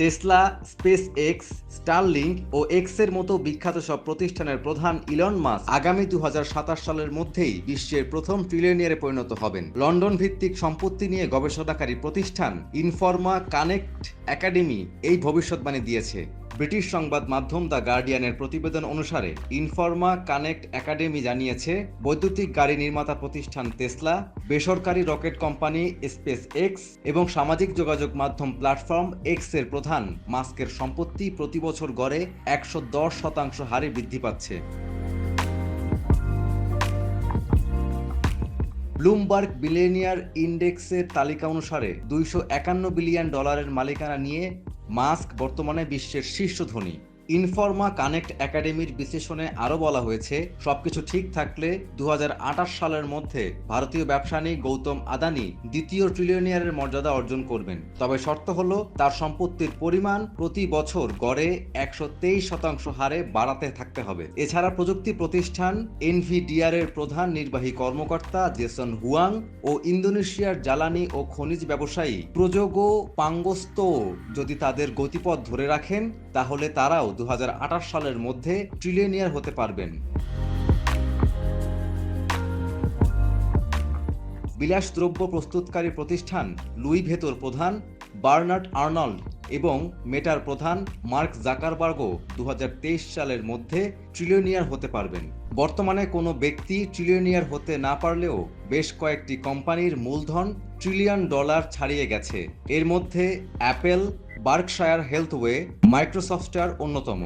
Tesla SpaceX Starlink ও এক্সের মতো বিখ্যাত সব প্রতিষ্ঠানের প্রধান ইলন মাস আগামী দু হাজার সাতাশ সালের মধ্যেই বিশ্বের প্রথম ট্রিলিয়নিয়ারে পরিণত হবেন। লন্ডন ভিত্তিক সম্পত্তি নিয়ে গবেষণাকারী প্রতিষ্ঠান ইনফর্মা কানেক্ট একাডেমি এই ভবিষ্যৎবাণী দিয়েছে। ব্রিটিশ সংবাদ মাধ্যম দ্য গার্ডিয়ানের প্রতিবেদন অনুসারে, ইনফর্মা কানেক্ট একাডেমি জানিয়েছে, বৈদ্যুতিক গাড়ি নির্মাতা প্রতিষ্ঠান টেসলা, বেসরকারি রকেট কোম্পানি স্পেস এক্স এবং সামাজিক যোগাযোগ মাধ্যম প্ল্যাটফর্ম এক্সের প্রধান। মাস্কের সম্পত্তি প্রতি বছর গড়ে একশো দশ শতাংশ হারে বৃদ্ধি পাচ্ছে। ব্লুমবার্গ বিলিয়নিয়ার ইন্ডেক্সের তালিকা অনুসারে, দুইশো একান্ন বিলিয়ন ডলারের মালিকানা নিয়ে মাস্ক বর্তমানে বিশ্বের শীর্ষ ধনী। ইনফর্মা কানেক্ট একাডেমির বিশ্লেষণে আরও বলা হয়েছে, সবকিছু ঠিক থাকলে দু হাজার আটাশ সালের মধ্যে ভারতীয় ব্যবসায়ী গৌতম আদানি দ্বিতীয় ট্রিলিয়নিয়ারের মর্যাদা অর্জন করবেন। তবে শর্ত হল, তার সম্পত্তির পরিমাণ প্রতি বছর গড়ে একশো তেইশ শতাংশ হারে বাড়াতে থাকতে হবে। এছাড়া প্রযুক্তি প্রতিষ্ঠান এনভিডিআর এর প্রধান নির্বাহী কর্মকর্তা জেসন হুয়াং ও ইন্দোনেশিয়ার জ্বালানি ও খনিজ ব্যবসায়ী প্রযোগো পাঙ্গস্তো যদি তাদের গতিপথ ধরে রাখেন, তাহলে তারাও দু হাজার আঠাশ সালের মধ্যে ট্রিলিয়নিয়ার হতে পারবেন। বিলাসদ্রব্য প্রস্তুতকারী প্রতিষ্ঠান লুই ভেতর প্রধান বার্নার্ড আর্নল্ড এবং মেটার প্রধান মার্ক জাকারবার্গও দু সালের মধ্যে ট্রিলিয়নিয়ার হতে পারবেন। বর্তমানে কোনো ব্যক্তি ট্রিলিয়নিয়ার হতে না পারলেও বেশ কয়েকটি কোম্পানির মূলধন ট্রিলিয়ন ডলার ছাড়িয়ে গেছে। এর মধ্যে অ্যাপেল বার্কশায়ার হেলথওয়ে মাইক্রোসফটার অন্যতম।